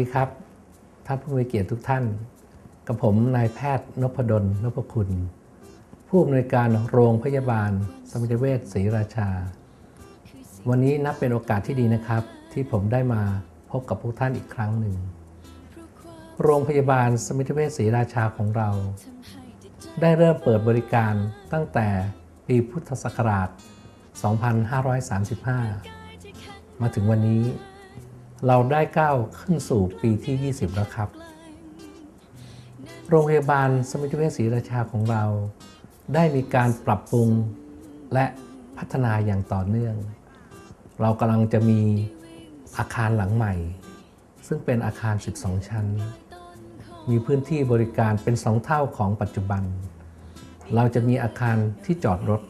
ดีครับท่านผู้มีเกียรติทุกท่าน กับผมนายแพทย์นพดลนพคุณ ผู้อำนวยการโรงพยาบาล สมิติเวชศรีราชา วันนี้นับเป็นโอกาสที่ดีนะครับ ที่ผมได้มาพบกับพวกท่านอีกครั้งหนึ่ง โรงพยาบาลสมิติเวชศรีราชาของเรา ได้เริ่มเปิดบริการตั้งแต่ปีพุทธศักราช 2535 มาถึงวันนี้ เราได้ก้าวขึ้นสู่ปีที่ 20 แล้วครับ โรงพยาบาลสมิติเวชศรีราชาของเรา ได้มีการปรับปรุงและพัฒนาอย่างต่อเนื่อง เรากำลังจะมีอาคารหลังใหม่ ซึ่งเป็นอาคาร 12 ชั้น มีพื้นที่บริการเป็น 2 เท่าของปัจจุบัน เราจะมีอาคารที่จอดรถ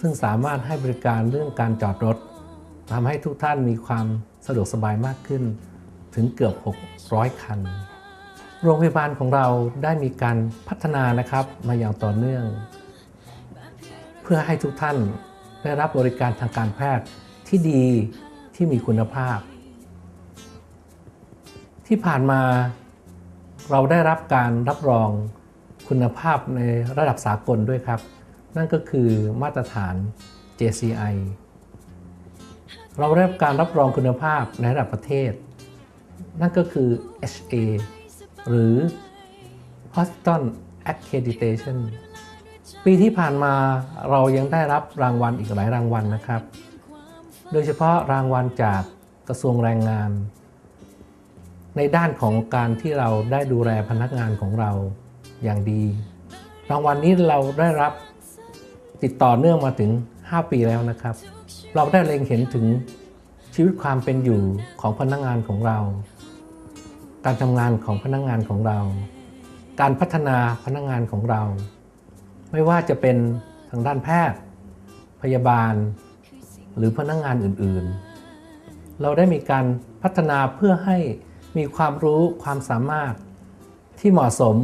ซึ่งสามารถให้บริการเรื่องการจอดรถทำให้ทุกท่านมีความ สะดวกสบายมากขึ้นถึงเกือบ 600 คัน โรงพยาบาลของเราได้มีการพัฒนานะครับมาอย่างต่อเนื่อง เพื่อให้ทุกท่านได้รับบริการทางการแพทย์ที่ดีที่มีคุณภาพ ที่ผ่านมาเราได้รับการรับรองคุณภาพในระดับสากลด้วยครับ นั่นก็คือมาตรฐาน JCI เราได้รับการรับรองคุณภาพในระดับประเทศ นั่นก็คือ HA หรือ Hospital Accreditation ปีที่ผ่านมาเรายังได้รับรางวัลอีกหลายรางวัลนะครับ โดยเฉพาะรางวัลจากกระทรวงแรงงาน ในด้านของการที่เราได้ดูแลพนักงานของเราอย่างดี รางวัลนี้เราได้รับติดต่อเนื่องมาถึง 5 ปีแล้วนะครับ เราได้เล็งเห็นถึงชีวิตความเป็นอยู่ของพนักงานของเรา การทำงานของพนักงานของเรา การพัฒนาพนักงานของเรา ไม่ว่าจะเป็นทางด้านแพทย์ พยาบาล หรือพนักงานอื่นๆ เราได้มีการพัฒนาเพื่อให้มีความรู้ความสามารถที่เหมาะสม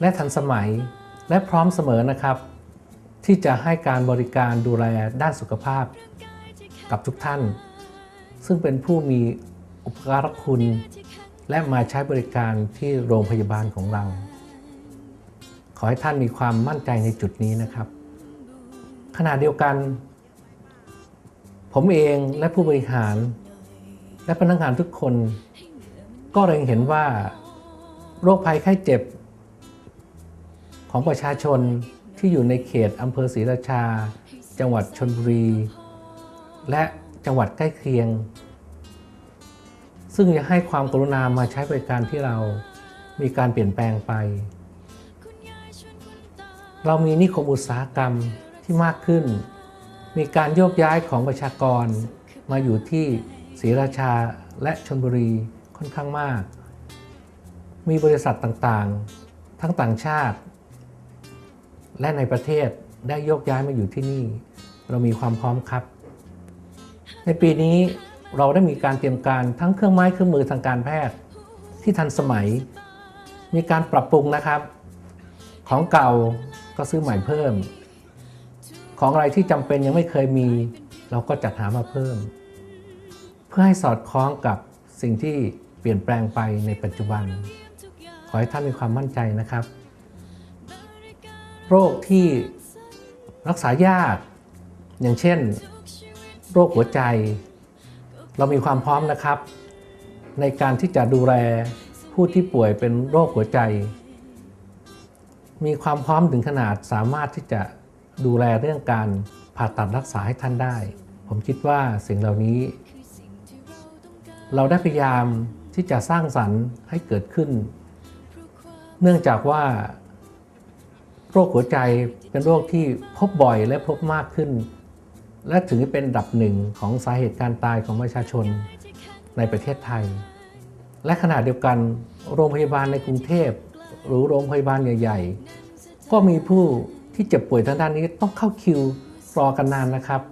และทันสมัยและพร้อมเสมอนะครับ ที่จะให้การบริการดูแลด้านสุขภาพกับทุกท่าน ซึ่งเป็นผู้มีอุปการะคุณ และมาใช้บริการที่โรงพยาบาลของเรา ขอให้ท่านมีความมั่นใจในจุดนี้นะครับ ขณะเดียวกัน ผมเองและผู้บริหาร และพนักงานทุกคน ก็เร็งเห็นว่า โรคภัยไข้เจ็บ ของประชาชน ที่อยู่ในเขตอำเภอศรีราชา จังหวัดชนบุรี และจังหวัดใกล้เคียง ซึ่งจะให้ความกรุณามาใช้บริการที่เรามีการเปลี่ยนแปลงไป เรามีนิคมอุตสาหกรรมที่มากขึ้น มีการโยกย้ายของประชากรมาอยู่ที่ศรีราชาและชนบุรีค่อนข้างมาก มีบริษัทต่างๆ ทั้งต่างชาติ และในประเทศได้โยกย้ายมาอยู่ที่นี่ เรามีความพร้อมครับ ในปีนี้เราได้มีการเตรียมการทั้งเครื่องไม้เครื่องมือทางการแพทย์ ที่ทันสมัย มีการปรับปรุงนะครับ ของเก่าก็ซื้อใหม่เพิ่ม ของอะไรที่จำเป็นยังไม่เคยมี เราก็จัดหามาเพิ่ม เพื่อให้สอดคล้องกับสิ่งที่เปลี่ยนแปลงไปในปัจจุบัน ขอให้ท่านมีความมั่นใจนะครับ โรคที่รักษายาก อย่างเช่น โรคหัวใจ เรามีความพร้อมนะครับ ในการที่จะดูแลผู้ที่ป่วยเป็นโรคหัวใจ มีความพร้อมถึงขนาดสามารถที่จะดูแลเรื่องการผ่าตัดรักษาให้ท่านได้ ผมคิดว่าสิ่งเหล่านี้ เราได้พยายามที่จะสร้างสรรค์ให้เกิดขึ้น เนื่องจากว่า โรคหัวใจเป็นโรคที่พบบ่อยและพบมากขึ้น และถึงเป็นอันดับหนึ่งของสาเหตุการตายของประชาชนในประเทศไทย และขณะเดียวกันโรงพยาบาลในกรุงเทพ หรือโรงพยาบาลใหญ่ ๆ ก็มีผู้ที่เจ็บป่วยทางด้านนี้ต้องเข้าคิวรอกันนานนะครับ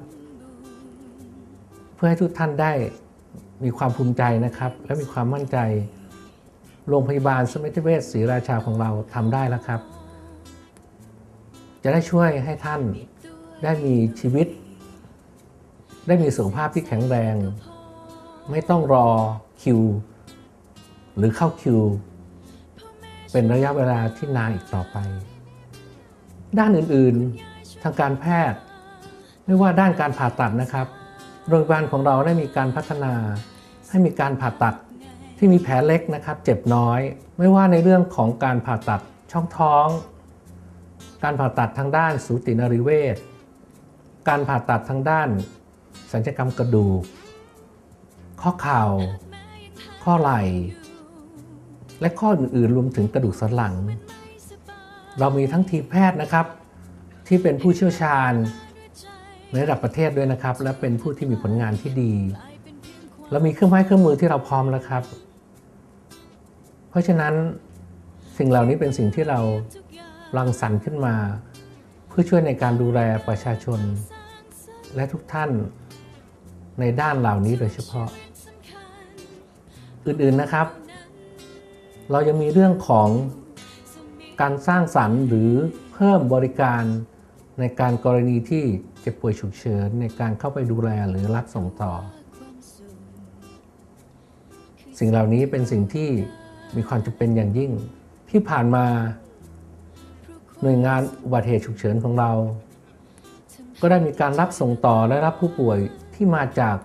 เพื่อให้ทุกท่านได้มีความภูมิใจนะครับ และมีความมั่นใจ โรงพยาบาลสมิติเวชศรีราชาของเราทำได้แล้วครับ จะได้ช่วยให้ท่านได้มีชีวิต ได้มีสุขภาพที่แข็งแรง ไม่ต้องรอคิว หรือเข้าคิว เป็นระยะเวลาที่นานอีกต่อไป ด้านอื่นๆทางการแพทย์ ไม่ว่าด้านการผ่าตัดนะครับ โรงพยาบาลของเราได้มีการพัฒนาให้มีการผ่าตัดที่มีแผลเล็กนะครับ เจ็บน้อย ไม่ว่าในเรื่องของการผ่าตัดช่องท้อง การผ่าตัดทางด้านสูตินรีเวชการผ่าตัดทางด้านสัญญกรรมกระดูก ข้อเข่า ข้อไหล่ และข้ออื่นๆ รวมถึงกระดูกสันหลัง เรามีทั้งทีมแพทย์นะครับ ที่เป็นผู้เชี่ยวชาญในระดับประเทศด้วยนะครับ และเป็นผู้ที่มีผลงานที่ดี เรามีเครื่องไม้เครื่องมือที่เราพร้อมแล้วครับ เพราะฉะนั้นสิ่งเหล่านี้เป็นสิ่งที่เรา รังสรรค์ขึ้นมา เพื่อช่วยในการดูแลประชาชน และทุกท่านในด้านเหล่านี้โดยเฉพาะ อื่นๆนะครับ เรายังมีเรื่องของการสร้างสรรค์หรือเพิ่มบริการในการกรณีที่เจ็บป่วยฉุกเฉินในการเข้าไปดูแลหรือรับส่งต่อ สิ่งเหล่านี้เป็นสิ่งที่มีความจำเป็นอย่างยิ่งที่ผ่านมา หน่วยงานอุบัติเหตุฉุกเฉินของเรา ก็ได้มีการรับส่งต่อและรับผู้ป่วยที่มาจาก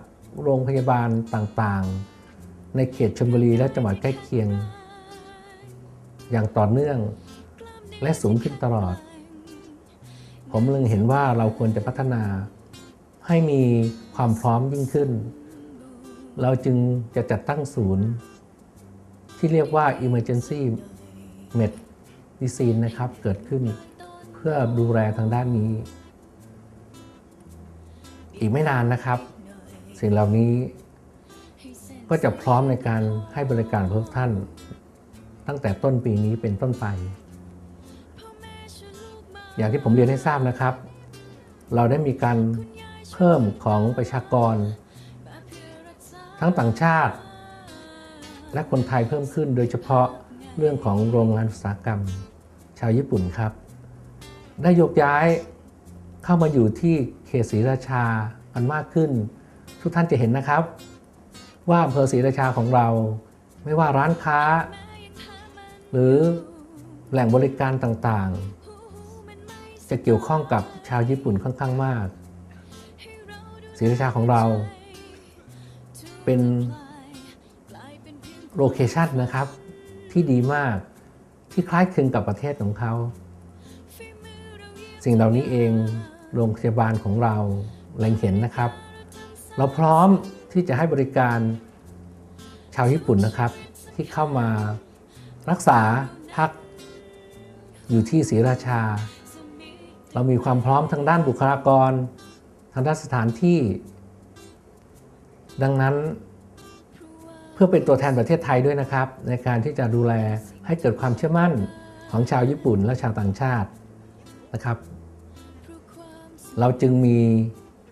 โรงพยาบาลต่างๆ ในเขตชลบุรีและจังหวัดใกล้เคียง อย่างต่อเนื่องและสูงขึ้นตลอด ผมเลยเห็นว่าเราควรจะพัฒนาให้มีความพร้อมยิ่งขึ้น เราจึงจะจัดตั้งศูนย์ ที่เรียกว่า Emergency Medicine นะครับเกิดขึ้นเพื่อดูแลทางด้านนี้ อีกไม่นานนะครับ สิ่งเหล่านี้ก็จะพร้อมในการให้บริการพวกท่าน ตั้งแต่ต้นปีนี้เป็นต้นไป อย่างที่ผมเรียนให้ทราบนะครับ เราได้มีการเพิ่มของประชากร ทั้งต่างชาติ และคนไทยเพิ่มขึ้นโดยเฉพาะ เรื่องของโรงงานอุตสาหกรรม ชาวญี่ปุ่นครับ ได้ยกย้ายเข้ามาอยู่ที่เขตศรีราชาอันมากขึ้น ทุกท่านจะเห็นนะครับ ว่าอำเภอศรีราชาของเรา ไม่ว่าร้านค้า หรือแหล่งบริการต่างๆ จะเกี่ยวข้องกับชาวญี่ปุ่นค่อนข้างมากศรีราชาของเรา เป็นโลเคชันนะครับ ที่ดีมากที่คล้ายคลึงกับประเทศของเขา สิ่งเหล่านี้เองโรงพยาบาลของเราเล็งเห็นนะครับ เราพร้อมที่จะให้บริการชาวญี่ปุ่นนะครับ ที่เข้ามารักษาพักอยู่ที่ศรีราชา เรามีความพร้อมทางด้านบุคลากร ทางด้านสถานที่ ดังนั้น เพื่อเป็นตัวแทนประเทศไทยด้วยนะครับ ในการที่จะดูแลให้เกิดความเชื่อมั่นของชาวญี่ปุ่นและชาวต่างชาตินะครับ เราจึงมี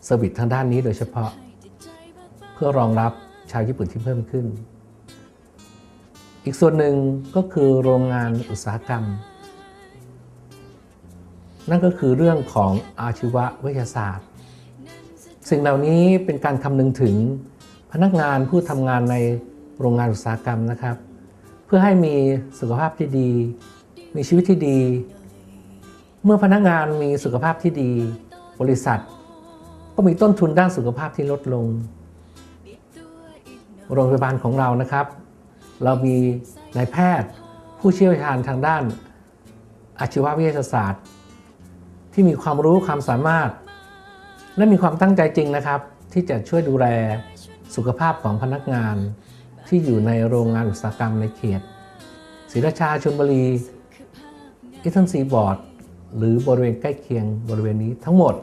เซอร์วิสทางด้านนี้โดยเฉพาะ เพื่อรองรับชาวญี่ปุ่นที่เพิ่มขึ้น อีกส่วนหนึ่งก็คือโรงงานอุตสาหกรรม นั่นก็คือเรื่องของอาชีววิทยาศาสตร์ สิ่งเหล่านี้เป็นการคำนึงถึงพนักงานผู้ทำงานใน โรงงานอุตสาหกรรมนะครับ เพื่อให้มีสุขภาพที่ดี มีชีวิตที่ดี เมื่อพนักงานมีสุขภาพที่ดี บริษัท ก็มีต้นทุนด้านสุขภาพที่ลดลง โรงพยาบาลของเรานะครับ เรามีนายแพทย์ผู้เชี่ยวชาญทางด้านอาชีววิทยาศาสตร์ ที่มีความรู้ความสามารถ และมีความตั้งใจจริงนะครับ ที่จะช่วยดูแลสุขภาพของพนักงาน ที่อยู่ในโรงงานอุตสาหกรรมในเขตศรีราชาชลบุรีอิทันซีบอร์ด หรือบริเวณใกล้เคียงบริเวณนี้ทั้งหมด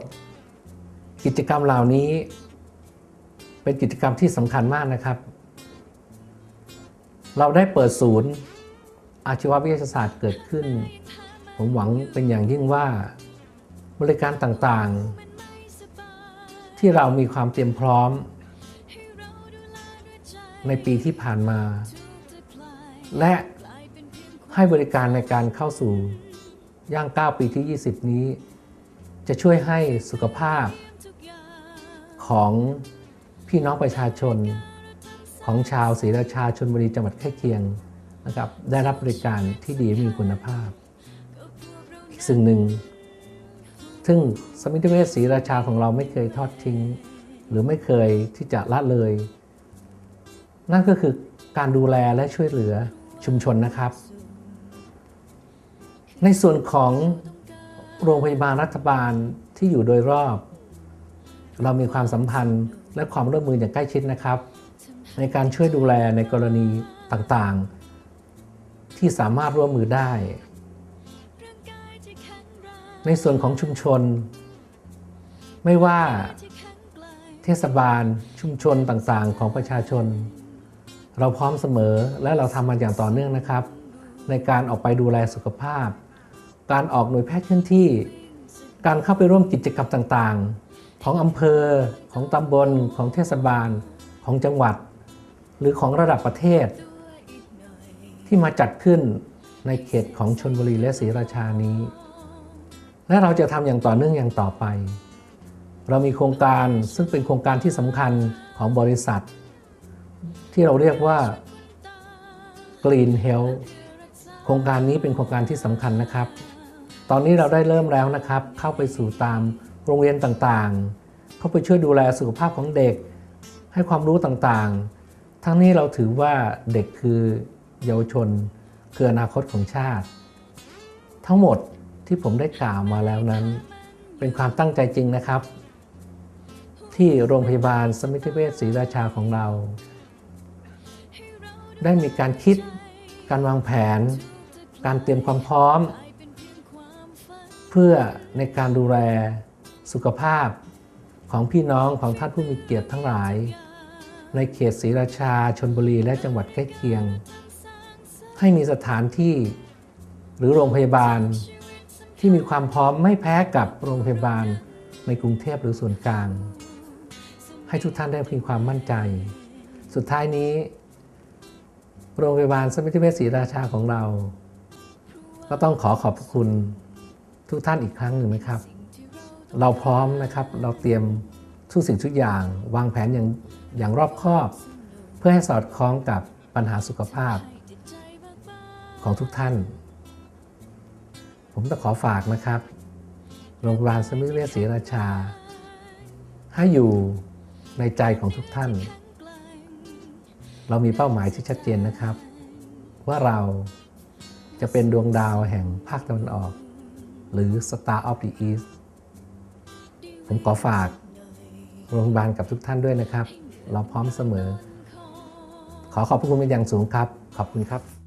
กิจกรรมเหล่านี้ เป็นกิจกรรมที่สำคัญมากนะครับ เราได้เปิดศูนย์อาชีววิทยาศาสตร์เกิดขึ้น ผมหวังเป็นอย่างยิ่งว่าบริการต่างๆ ที่เรามีความเตรียมพร้อม ในปีที่ผ่านมา และให้บริการในการเข้าสู่ย่าง 9 ปีที่ 20 นี้ จะช่วยให้สุขภาพของพี่น้องประชาชนของชาวศรีราชาชนบุรีจังหวัดใกล้เคียงนะครับได้รับบริการที่ดีมีคุณภาพ อีกสิ่งหนึ่ง ซึ่งสมิติเวชศรีราชาของเราไม่เคยทอดทิ้ง หรือไม่เคยที่จะละเลย นั่นก็คือการดูแลและช่วยเหลือชุมชนนะครับ ในส่วนของโรงพยาบาลรัฐบาลที่อยู่โดยรอบ เรามีความสัมพันธ์และความร่วมมืออย่างใกล้ชิดนะครับ ในการช่วยดูแลในกรณีต่างๆ ที่สามารถร่วมมือได้ ในส่วนของชุมชน ไม่ว่าเทศบาลชุมชนต่างๆ ของประชาชน เราพร้อมเสมอและเราทำมันอย่างต่อเนื่องนะครับ ในการออกไปดูแลสุขภาพ การออกหน่วยแพทย์เคลื่อนที่ การเข้าไปร่วมกิจกรรมต่างๆ ของอำเภอของตำบล ของเทศบาล ของจังหวัด หรือของระดับประเทศ ที่มาจัดขึ้นในเขตของชนบุรีและศรีราชานี้ และเราจะทำอย่างต่อเนื่องอย่างต่อไป เรามีโครงการซึ่งเป็นโครงการที่สำคัญของบริษัท ที่เราเรียกว่า Green Health โครงการนี้เป็นโครงการที่สำคัญนะครับ ตอนนี้เราได้เริ่มแล้วนะครับ เข้าไปสู่ตามโรงเรียนต่างๆ เข้าไปช่วยดูแลสุขภาพของเด็ก ให้ความรู้ต่างๆ ทั้งนี้เราถือว่าเด็กคือเยาวชน คืออนาคตของชาติ ทั้งหมดที่ผมได้กล่าวมาแล้วนั้น เป็นความตั้งใจจริงนะครับ ที่โรงพยาบาลสมิติเวชศรีราชาของเรา ได้มีการคิด การวางแผน การเตรียมความพร้อม เพื่อในการดูแลสุขภาพของพี่น้องของท่านผู้มีเกียรติทั้งหลาย ในเขตศรีราชาชนบุรีและจังหวัดใกล้เคียง ให้มีสถานที่หรือโรงพยาบาล ที่มีความพร้อมไม่แพ้กับโรงพยาบาลในกรุงเทพหรือส่วนกลาง ให้ทุกท่านได้มีความมั่นใจ สุดท้ายนี้ โรงพยาบาลสมิติเวชศรีราชาของเรา ก็ต้องขอขอบคุณทุกท่านอีกครั้งหนึ่งนะครับ เราพร้อมนะครับเราเตรียมทุกสิ่งทุกอย่าง วางแผนอย่างอย่างรอบคอบ เพื่อให้สอดคล้องกับปัญหาสุขภาพของทุกท่าน ผมต้องขอฝากนะครับ โรงพยาบาลสมิติเวชศรีราชา ให้อยู่ในใจของทุกท่าน เรามีเป้าหมายที่ชัดเจนนะครับ ว่าเราจะเป็นดวงดาวแห่งภาคตะวันออก หรือ Star of the East ผมขอฝากโรงพยาบาลกับทุกท่านด้วยนะครับ เราพร้อมเสมอ ขอขอบพระคุณเป็นอย่างสูงครับ ขอบคุณครับ